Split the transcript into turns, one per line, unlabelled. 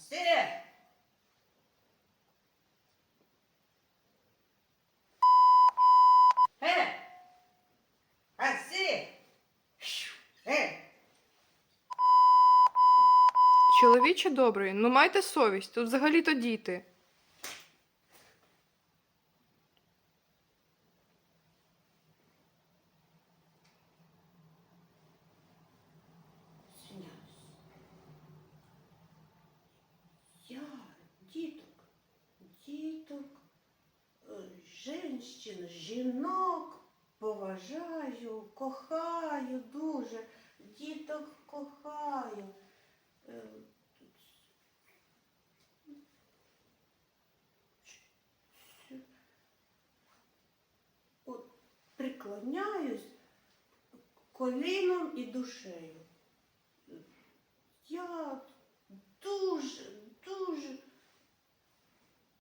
Все. Е. А. Е. Чоловіче добрий, ну майте совість, тут взагалі-то діти.
Діток, діток, е, женщин, жінок поважаю, кохаю дуже, діток кохаю. Е, От приклоняюсь коліном і душею.